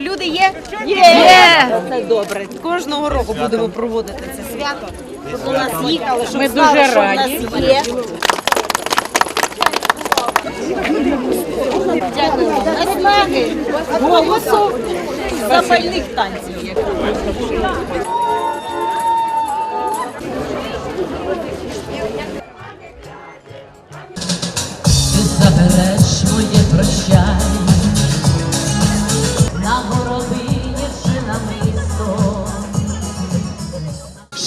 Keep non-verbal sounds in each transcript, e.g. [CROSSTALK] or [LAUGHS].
Люди є? Є! Це добре. Кожного року будемо проводити це свято, щоб у нас їхали, щоб Ми знали, дуже що в раді. нас є. Голосу, запальних танців. як Ти забереш моє прощай, на горобині чи на.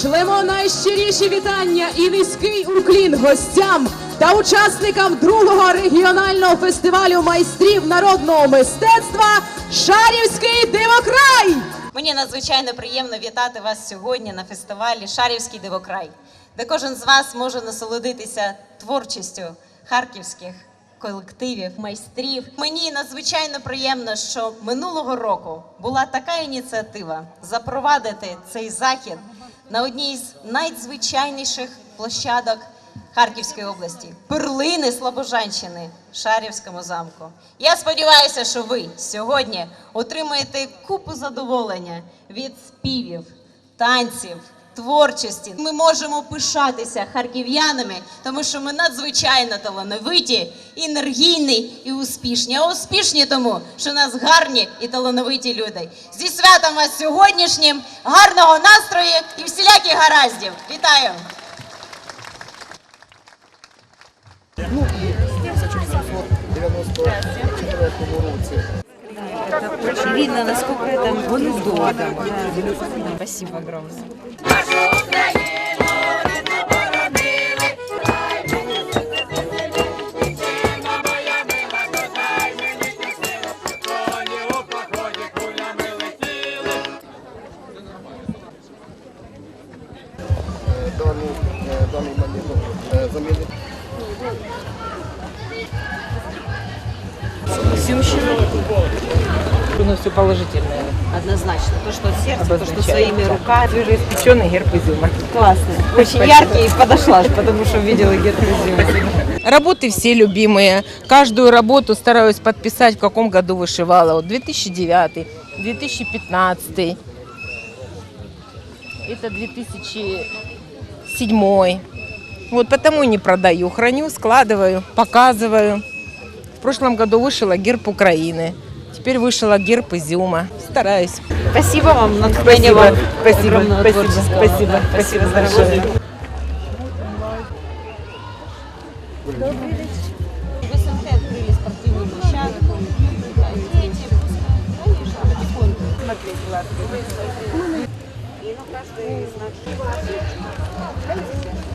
Шлемо найщиріші вітання і низький уклін гостям та учасникам другого регіонального фестивалю майстрів народного мистецтва Шарівський дивокрай. Мені надзвичайно приємно вітати вас сьогодні на фестивалі Шарівський дивокрай, де кожен з вас може насолодитися творчістю харківських колективів, майстрів. Мені надзвичайно приємно, що минулого року була така ініціатива запровадити цей захід на одній з найзвичайніших площадок Харківської області, перлини Слобожанщини, Шарівському замку. Я сподіваюся, що ви сьогодні отримаєте купу задоволення від співів, танців, творчості. Ми можемо пишатися харків'янами, тому що ми надзвичайно талановиті, енергійні і успішні. А успішні тому, що нас гарні і талановиті люди. Зі святом вас сьогоднішнім, гарного настрою і всіляких гараздів. Вітаю! Очень видно, насколько это дорого. Спасибо огромное. даний, е, даний монету е, замінити. Ну, все положительное. Однозначно. То, что от сердца, то, что своими руками. Свежеиспеченный герб изюма. Классно. Очень яркий и подошла, потому что увидела герб Работы все любимые. Каждую работу стараюсь подписать, в каком году вышивала. Вот 2009, 2015, это 2007. Вот потому и не продаю. Храню, складываю, показываю. В прошлом году вышла герб Украины. Теперь вышла герб Изюма. Стараюсь. Спасибо вам, вдохновение вам. Спасибо, спасибо, спасибо, спасибо, большое. Добрый вечер. В СНТ открыли спортивную площадку. Дети, конечно, потихоньку. Смотреть, ладно. И ну, каждый из нас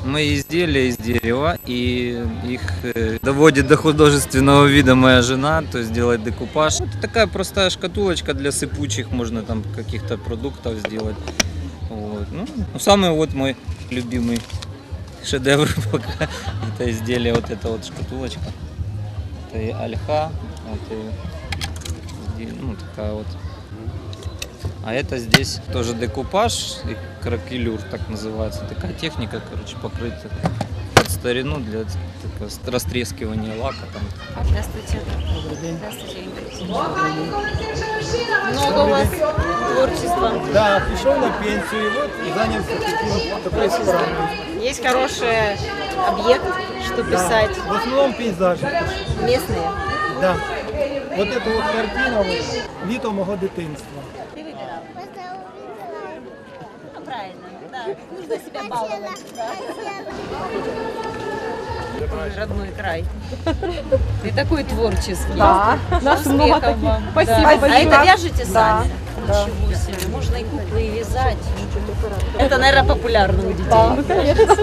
Мои изделия из дерева, и их э, доводит до художественного вида моя жена, то есть делает декупаж. Это такая простая шкатулочка для сыпучих, можно там каких-то продуктов сделать. Вот. Ну, ну, самый вот мой любимый шедевр [LAUGHS] пока это изделие, вот эта вот шкатулочка. Это и ольха, вот и, изде- ну, такая вот. А это здесь тоже декупаж и кракелюр, так называется. Такая техника, короче, покрытия под старину для такого ст- растрескивания лака. Там. Здравствуйте. Здравствуйте. Много у вас творчества. Да, пришел на пенсию и вот занялся таким, такой справой. Есть хороший объект, что писать. В основном пейзажи. Местные. Да. Вот эта вот картина вот, літо мого дитинства. Правильно, да. Нужно себя баловать. Родной край. Ты такой творческий. Да, нас много таких. вам. Спасибо Да. А большое. это вяжете сами? Ничего себе. Можно и куклы и вязать. Это, наверное, популярно у детей. Да, ну, конечно.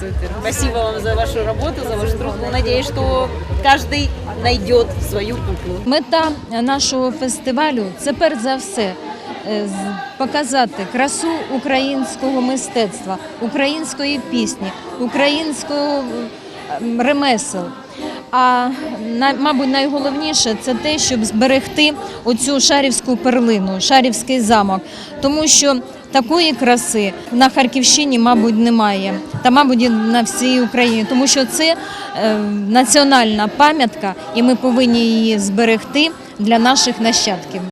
Супер. Спасибо вам за вашу работу, за ваш труд. Ну, Надеюсь, что каждый найдет свою куклу. Мета нашого фестивалю це перш за все показати красу українського мистецтва, української пісні, українського ремесел. А мабуть, найголовніше це те, щоб зберегти оцю шарівську перлину, шарівський замок, тому що такої краси на Харківщині, мабуть, немає, та мабуть і на всій Україні, тому що це е, національна пам'ятка, і ми повинні її зберегти для наших нащадків.